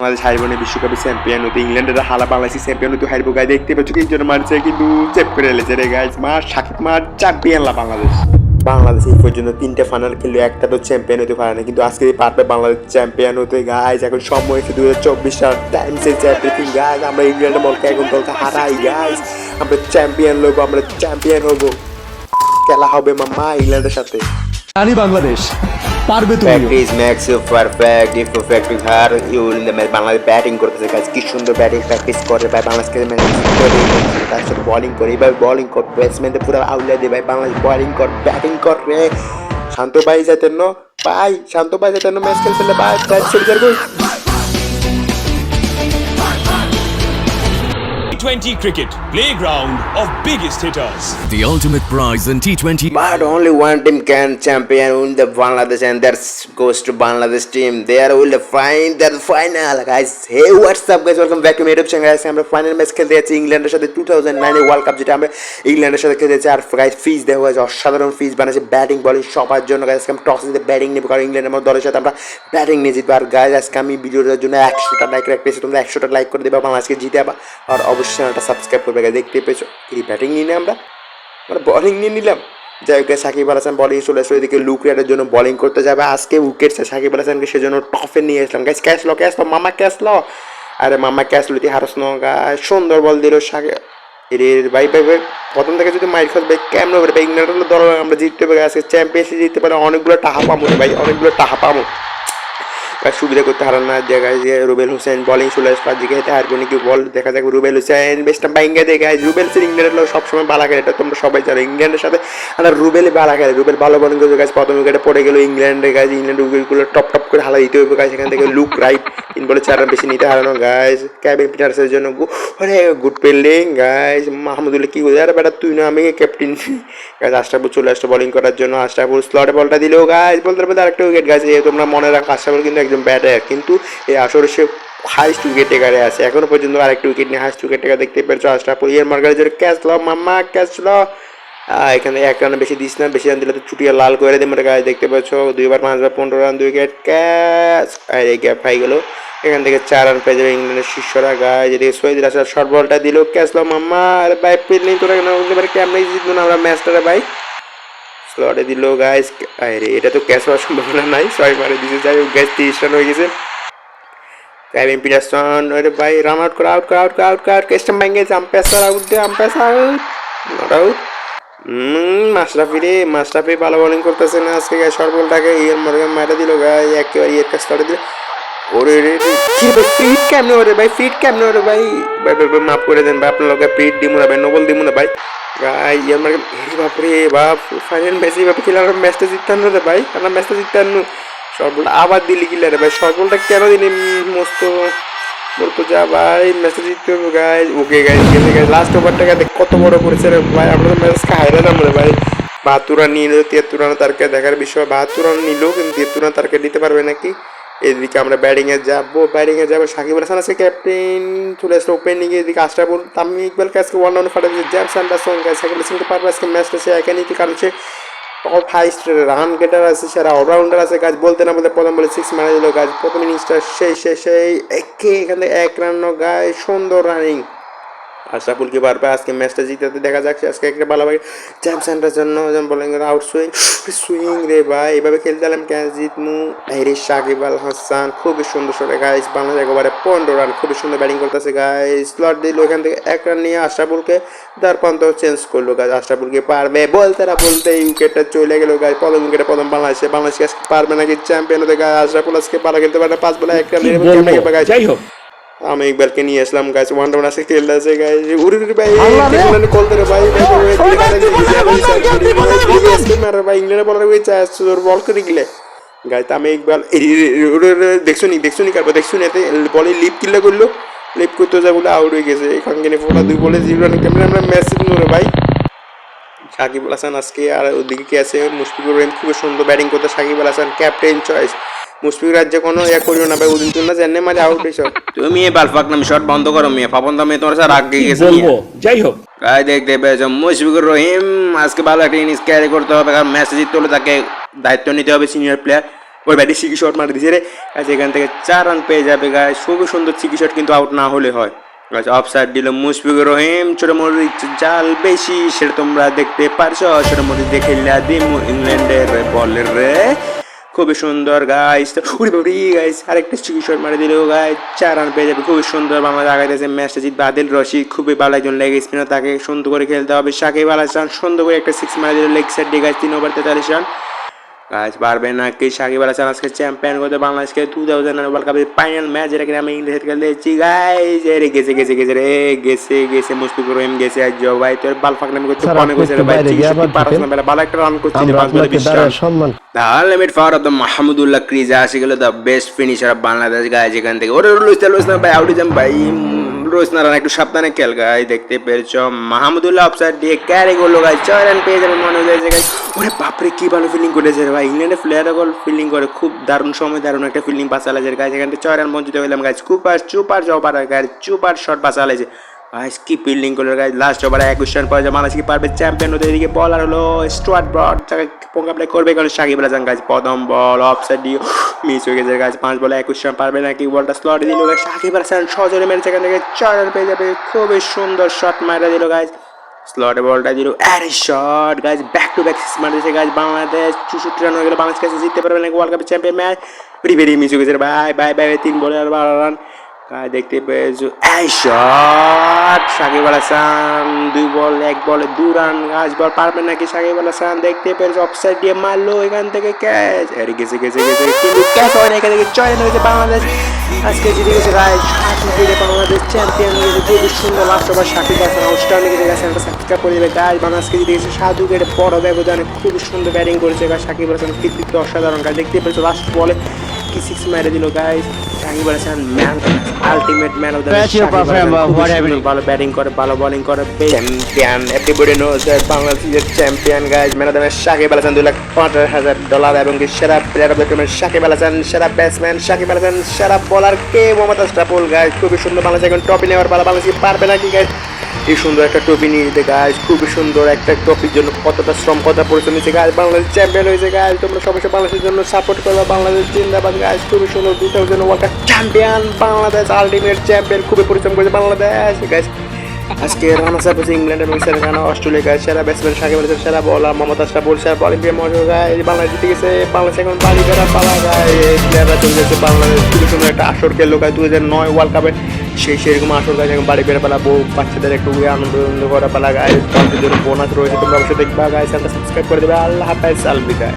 বাংলাদেশ হারবো না বিশ্বকাপের চ্যাম্পিয়ন হতে ইংল্যান্ডের হালা বাংলাদেশি চ্যাম্পিয়ন হতে হারবো গায়ে দেখতে পাচ্ছ তিনজন মারছে কিন্তু চেপ করে এলেছে রে গাইজ মার সাকিব মার চ্যাম্পিয়ন লা বাংলাদেশ। বাংলাদেশ এই পর্যন্ত তিনটে ফাইনাল খেললো একটা তো চ্যাম্পিয়ন হতে পারে না, কিন্তু আজকে পারবে বাংলাদেশ চ্যাম্পিয়ন হতে গাইজ এখন সময় হয়েছে দু হাজার চব্বিশ সাল টাইম সেন্স এভরিথিং গাইজ আমরা ইংল্যান্ডের বলকে এখন দলকে হারাই গাইজ আমরা চ্যাম্পিয়ন লবো আমরা চ্যাম্পিয়ন হব। খেলা হবে মামা ইংল্যান্ডের সাথে। জানি বাংলাদেশ। পারবে তুমি practice makes you perfect if perfect practice hard, you will in the match. Bangladesh batting করতেছে গাইস কি সুন্দর ব্যাটিং প্র্যাকটিস করে ভাই বাংলাদেশকে ম্যাচ করে তার সাথে বোলিং করে এবার বোলিং কর ব্যাটসম্যানদের পুরো আউলিয়া দিয়ে ভাই বাংলাদেশ বোলিং কর ব্যাটিং কর রে শান্ত ভাই যাইতেন না ভাই শান্ত ভাই যাইতেন না ম্যাচ খেলতে ভাই T20 cricket, playground of biggest hitters. The ultimate prize in T20 But only one team can champion win the Bangladesh and that goes to Bangladesh team. They are will find the final guys. Hey what's up guys welcome back to my YouTube channel guys. আমরা final match খেলতে যাচ্ছি ইংল্যান্ডের সাথে two thousand নাইনে world cup যেটা আমরা ইংল্যান্ডের সাথে খেলতে যাচ্ছি আর গাইস ফিজ দেখো guys, অসাধারণ ফিজ বানাচ্ছে ব্যাটিং বলিং সবার জন্য গাইস আমি টস দিতে ব্যাটিং নেব কারণ ইংল্যান্ডের আমার দলের সাথে আমরা ব্যাটিং নিয়ে জিতবো আর গাইজ আজকে আমি ভিডিওটার জন্য একশোটা লাইক রাখতেছি তোমরা একশোটা লাইক করে দেবে বাংলাদেশকে জিতে আবার আর অবশ্যই চ্যানেলটা সাবস্ক্রাইব করবে। দেখতে পেয়েছ? কি ব্যাটিং নিয়ে আমরা। আমরা বলিং নিয়ে নিলাম। যাই হোক সাকিব আল হাসান বলিং চলে আসলো। এদিকে লুক রেডের জন্য বলিং করতে যাবে। আজকে উইকেট সাকিব আল হাসানকে সেজন্য টফে নিয়ে আসলাম। গাইস ক্যাশ লো ক্যাশ লো মামা ক্যাশ লো আরে মামা ক্যাশ লুতি হারস নো গাই সুন্দর বল দিল সাকিব রে ভাই ভাই ভাই। প্রথম থেকে যদি মাইর খাস ভাই, কেমন ভাই ইংল্যান্ডের দল আমরা জিততে পারি। আজকে চ্যাম্পিয়নশিপ জিততে পারি। অনেকগুলো টাকা পাবো ভাই, অনেকগুলো পাবো। আর সুবিধা করতে হারান না। জায়গায় যে রুবেল হোসেন বলিং আসবে আজকে হেঁটে হারবো নাকি বল? দেখা যাক রুবেল হোসেন বেস্ট বাইঙ্গা দেখে রুবেল হোসেন ইংল্যান্ডের লোক সবসময় বালা খেলে এটা তোমরা সবাই জানো। ইংল্যান্ডের সাথে আর রুবেল বালা খেলে রুবেল ভালো বলিং করে গাছ প্রথম উইকেটে পড়ে গেল ইংল্যান্ডের গাছ ইংল্যান্ড উইকেটগুলো টপ টপ করে হালা দিতে হবে গাছ এখান থেকে লুক রাইট তিন বলে চার বেশি নিতে হারানো। গাছ ক্যাবিন পিটার্সের জন্য আরে গুড ফিল্ডিং গাছ মাহমুদুল্লাহ কী করে আরে বেটা, তুই না আমি ক্যাপ্টেন গাছ আশরাফুল চলে আসছে বলিং করার জন্য। আশরাফুল স্লটে বলটা দিলেও গাছ বলতে পারবে আরেকটা উইকেট গাছ তোমরা মনে রাখো, আশরাফুল কিন্তু একজন ব্যাটার কিন্তু এই আসরে সে হাইস্ট উইকেট টেকারে আছে। এখনও পর্যন্ত আরেকটা উইকেট নিয়ে হাইস্ট উইকেট টেকার দেখতে পেরেছ আশরাফুল ইয়ার মার্গারের জন্য ক্যাচ ল, মাম্মা ক্যাচ ল। এখানে এক রানে বেশি দিস না, বেশি রান দিলে তো ছুটিয়ে লাল করে দেবে গাছ দেখতে পাচ্ছ দুইবার পাঁচবার পনেরো রান দুই উইকেট ক্যাচ আর, এই গ্যাপ হয়ে গেলো। এখান থেকে চার রান পেয়ে যাবে ইংল্যান্ডের শিষ্যরা। গায়ে যেদিকে সৈয়দ আসার শর্ট বলটা দিল ক্যাচ ল, মাম্মা। আরে, ভাই ফিল্ডিং তোরা কেন? কেমন জিতবো না আমরা ম্যাচটা ভাই? স্লটে দিল গাইস আরে এটা তো ক্যাচ হওয়ার সম্ভাবনা নাই ছয় মারে দিছে যাই হোক গাইস তিরিশ রান হয়ে গেছে। ক্যাভিন পিটারসন আরে ভাই রান আউট করে আউট করে আউট করে আউট করে ভেঙে গেছে umpire out they umpire out not out Mashrafe রে, মাশরাফি ভালো বোলিং করতেছে না আজকে গায়ে শর্ট বলটাকে ইয়ের মর্গান মারা দিল গায়ে একেবারে ইয়ের কাছে স্লটে দিল। ওরে রে কি ভাই ফিট কেমনে ওরে ভাই ফিট কেমনে ওরে ভাই? ভাই মাফ করে দেন ভাই, আপনার লোকে ফিট দিমু না ভাই নোবল না ভাই। ভাই মার্কে হে বাপরে বাপ ফাইনাল ম্যাচ এইভাবে খেলে আমরা ম্যাচটা জিততাম না রে ভাই। আমরা ম্যাচটা জিততাম না। শর্টবলটা আবার দিলি কিলে রে ভাই। শর্টবলটা কেন দিলি মস্ত? বলতো যা ভাই ম্যাচটা জিততে হবে গাই ওকে গাই গেছে গাই লাস্ট ওভারটা দেখ কত বড় করেছে রে ভাই। আমরা তো ম্যাচকে হাইরালাম রে ভাই। বাহাত্তর রান নিয়ে নিল, তিয়াত্তর রান তারকে দেখার বিষয়। বাহাত্তর রান নিল, কিন্তু তিয়াত্তর রান তারকে দিতে পারবে নাকি? এদিকে আমরা ব্যাটিং এ যাব ব্যাটিং এ যাব সাকিব হাসান আছে ক্যাপ্টেন চলে আসলো ওপেনিং এ, এদিকে আশরাফুল, তামিম ইকবালকে আজকে ওয়ান ডাউন ফাটা দিয়েছে জ্যামস অ্যান্ডারসন হাসান হাসানকে পারবে, আজকে ম্যাচটা সে একা নিতে কারণ সে টপ হাইস্ট রান গেটার আছে, সেরা অলরাউন্ডার আছে। গাছ বলতে না বলতে প্রথম বলে সিক্স মারা দিল গাছ প্রথম ইনিংসটা সেই সেই সেই, একে এখান এক রান গায়ে সুন্দর রানিং আশরাফুল কি পারবে? আজকে ম্যাচটা জিতাতে? দেখা যাচ্ছে আজকে একটা ভালো ভাই। চ্যাম্পিয়নটার জন্য যেমন বলেন আউট সুইং সুইং রে ভাই। এভাবে খেলতে গেলাম ক্যাচ জিতমু? হেরি সাকিব আল হাসান খুবই সুন্দর সরে গাইস বাংলাদেশ একেবারে পনেরো রান খুবই সুন্দর ব্যাটিং করতেছে গাইস স্লট দিল এখান থেকে এক রান নিয়ে আশরাফুলকে তার পর্যন্ত চেঞ্জ করল গাছ আশরাফুলকে পারবে? বলতে না বলতে উইকেটটা চলে গেল গাছ প্রথম উইকেটে প্রথম বাংলাদেশে। বাংলাদেশ পারবে নাকি চ্যাম্পিয়ন হতে গাছ আশরাফুল আজকে পারা খেলতে পারে পাঁচ বলে এক রান যাই হোক। আমি ইকবালকে নিয়ে আসলাম গাছ ওয়ান ডাউন আছে খেলতে আছে গাছ উড়ি উড়ি ভাই ইংল্যান্ডে কল করে ভাই মারে ভাই ইংল্যান্ডে বলার হয়ে চায় তোর বল করে গেলে গাইতে আমি ইকবাল দেখছ নি দেখছ নি কারবার দেখছ নি এতে বলে লিপ কিল্লা করল লিপ করতে যা বলে আউট হয়ে গেছে এখান থেকে ফোলা দুই বলে জিরো রান কেমন আমরা ম্যাচ জিতলো ভাই সাকিব আল হাসান আজকে আর ওদিকে কি আছে মুশফিকুর রহিম খুবই সুন্দর ব্যাটিং করতে সাকিব আল হাসান ক্যাপ্টেন চয়েস মুশফিকুর রাজ্যে কোনো ইয়া করিও না ভাই ওদিন তুমি না জানে মাঝে আউট হয়েছ। তুমি এ বালফাক নামে শট বন্ধ করো মিয়া পাপন দামে তোমার স্যার আগে গেছে বলব? যাই হোক। গায়ে দেখতে পেয়েছ মুশফিকুর রহিম আজকে ভালো একটা ইনিংস ক্যারি করতে হবে কারণ ম্যাচ জিততে হলে তাকে দায়িত্ব নিতে হবে সিনিয়র প্লেয়ার ওই ব্যাটি সিকি শট মারে দিছে রে। গাছ এখান থেকে চার রান পেয়ে যাবে গাছ খুবই সুন্দর সিকি শট কিন্তু আউট না হলে হয়। গাছ অফ সাইড দিল মুশফিকুর রহিম ছোট মরিচ জাল বেশি সেটা তোমরা দেখতে পারছ। ছোট মরিচ দেখে দিমু ইংল্যান্ডের বলের রে। খুবই সুন্দর গাইস উড়ি বাবরি গাইস আরেকটা চিকিৎসক মারে দিল গাইস চার রান পেয়ে যাবে, খুবই সুন্দর। বাংলাদেশ আগাইতেছে ম্যাচটা জিতবে আদিল রশি খুবই ভালো একজন লেগ স্পিনার তাকে সুন্দর করে খেলতে হবে। সাকিব আল হাসান সুন্দর করে একটা সিক্স মারে দিল লেগ সাইড দিয়ে গাইস তিন ওভার তেতাল্লিশ রান গাছ পারবে না কি সাকিব আল হাসান আজকে চ্যাম্পিয়ন করতে বাংলাদেশকে? টু থাউজেন্ড ওয়ার্ল্ড কাপের ফাইনাল ম্যাচ যেটা কিনা আমি ইংলিশে খেলতেছি গাইস রে গেছে গেছে গেছে রে গেছে গেছে মুশফিকুর রহিম গেছে আজ ভাই তোর বাল ফাঁকনামি করতে অনেক হয়েছে রে ভাই পারছ না ভালো একটা রান আমরা পাঁচ বলে আপনাকে বিশ রান দ্বারা সম্মান। The limit for of the Mahmudullah crease আসে গেল the best finisher of Bangladesh গায়ে যেখান থেকে। ওরে লুইস লুইস না ভাই আউটে যাম ভাই। না একটু সাবধানে খেল গাই দেখতে পেরেছ। মাহমুদুল্লাহ অফসাইড দিয়ে ক্যারি করল গাই ছয় রান পেয়ে যাবে মনে হয়ে গাই ওরে বাপরে, কি ভালো ফিল্ডিং করেছে ভাই। ইংল্যান্ডের প্লেয়ার গোল ফিল্ডিং করে, খুব দারুণ সময়, দারুণ একটা ফিল্ডিং চালাইছে গাই যেখান থেকে ছয় রান বঞ্চিত হইলাম গাছ কুপার চুপার জবার গাই চুপার শট পাস চালাইছে গাইস কি ফিল্ডিং করল গাইস লাস্ট ওভারে একুশ রান পরে বাংলাদেশ কি পারবে চ্যাম্পিয়ন হতে এদিকে বলার হলো স্টুয়ার্ট ব্রড তাকে মোকাবিলা করবে কারণ সাকিব আল গাছ প্রথম বল অফসাইড দিয়ে মিস হয়ে গেছে গাছ পাঁচ বলে একুশ রান পারবে নাকি? বলটা স্লটে দিল সাকিব আল হাসান সজরে মেরেছে এখান থেকে। ছয় রান পেয়ে যাবে। খুবই সুন্দর শট মারা দিল গাছ স্লটে বলটা দিল। আরে শট গাছ ব্যাক টু ব্যাক সিক্স মারতেছে গাছ বাংলাদেশ চৌষট্টি রান হয়ে গেলে। বাংলাদেশ কাছে জিততে পারবে নাকি ওয়ার্ল্ড কাপের champion match? Very very miss হয়ে গেছে বাই বাই বাই তিন বলে আর বারো রান গায়ে দেখতে পেয়েছ। এই শট, সাকিব আল হাসান, দুই বল, এক বলে দু রান, গাছ বল পারবে নাকি সাকিব আল হাসান? দেখতে পেয়েছ অফসাইড দিয়ে মারলো, এখান থেকে ক্যাচ। আরে গেছে গেছে গেছে কিন্তু ক্যাচ হয় না, এখান থেকে চয়ন হয়েছে বাংলাদেশ। আজকে জিতে গেছে রায় সাত উইকেটে বাংলাদেশ চ্যাম্পিয়ন হয়ে গেছে। খুবই সুন্দর last over Shakib Al Hasan outstanding গেছে গেছে, একটা সাবস্ক্রাইব করে দেবে। গাছ বাংলাদেশকে জিতে গেছে সাত উইকেটে বড় ব্যবধানে খুব সুন্দর ব্যাটিং করেছে। গাছ সাকিব আল হাসান কৃতিত্ব অসাধারণ। গাছ, দেখতে পেয়েছ লাস্ট বলে কি সিক্স মেরে দিল guys Shakib Al Hasan man ultimate man of the match ভালো ব্যাটিং করে ভালো বোলিং করে চ্যাম্পিয়ন এভরিবডি নোজ দ্যাট বাংলাদেশের champion guys man of the match Shakib Al Hasan দুই লাখ পঞ্চাশ হাজার ডলার এবং কি সেরা player of the tournament Shakib Al Hasan সেরা ব্যাটসম্যান সাকিব আল হাসান সেরা বোলার কে? মোহাম্মদ আশরাফুল গাইস খুবই সুন্দর বাংলাদেশ এখন টপি নেওয়ার পালা বাংলাদেশ পারবে নাকি গাইস এই সুন্দর একটা ট্রফি নিয়ে যেতে গাছ খুবই সুন্দর একটা ট্রফির জন্য কতটা শ্রম কতটা পরিশ্রম নিচ্ছে গাছ বাংলাদেশ চ্যাম্পিয়ন হয়েছে গাছ তোমরা সবাই বাংলাদেশের জন্য সাপোর্ট করবে, বাংলাদেশ জিন্দাবাদ গাছ খুবই সুন্দর two thousand world cup champion Bangladesh ultimate champion খুবই পরিশ্রম করেছে বাংলাদেশ গাছ আজকে রানা সাহেব হচ্ছে ইংল্যান্ড এবং সেরা অস্ট্রেলিয়া গাছ সেরা ব্যাটসম্যান সাকিব আল, সেরা বলার মমতা আশরাফুল সেরা বলিং দিয়ে মজা গায় বাংলাদেশ জিতে গেছে, বাংলাদেশ এখন বাড়ি বেড়া পালা গায় প্লেয়াররা চলে গেছে বাংলাদেশ, খুবই সুন্দর একটা আসর খেললো গাছ দু হাজার নয় ওয়ার্ল্ড কাপে সেই সেরকম আসর গাছ এখন বাড়ি বেড়া পালা বউ বাচ্চাদের একটু আনন্দ আনন্দ করা পালা গায়ে বাচ্চাদের বোনাস রয়েছে, তোমরা অবশ্যই দেখবা গায়ে চ্যানেলটা সাবস্ক্রাইব করে দেবে। আল্লাহ হাফেজ, আলবিদায়।